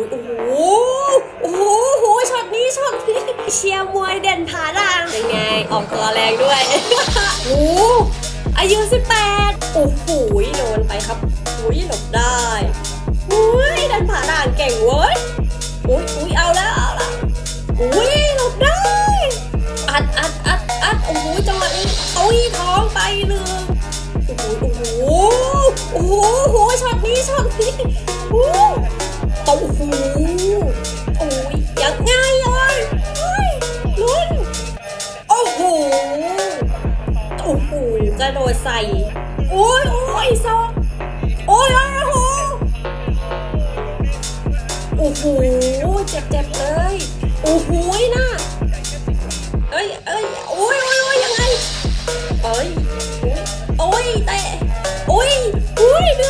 อ้ยโอ้โหโอ้โหโอ้โหช็อตนี้ช็อตนี้เชียร์มวยเด่นผาด่างเป็นไง ออกตัวแรงด้วยโอ้โหอายุ 18 โอ้โหโดนไปครับโอ้ยหลบได้โอ้ยเด่นผาด่างเก่งเว้ยโอ้ยโอ้ยเอาแล้วเอาแล้วโอ้ยหลบได้อัดอัดอัดอัดโอ้โหจังหวะนี้โอ้ยท้องไปเลยโอ้โหโอ้โหโอ้โหช็อตนี้ช็อตนี้ โอ้ยยังไงเลยเฮ้ยลุ้นโอ้โหโอ้โหกระโดดใส่โอ้ยโอ้ยซอกโอ้ยโอ้โหโอ้โหเจ็บเจ็บเลยโอ้โหน่ะเอ้ยเอ้ยโอ้ยโอ้ยโอ้ยยังไงเอ้ยโอ้ยโอ้ยเตะโอ้ยโอ้ยเดือ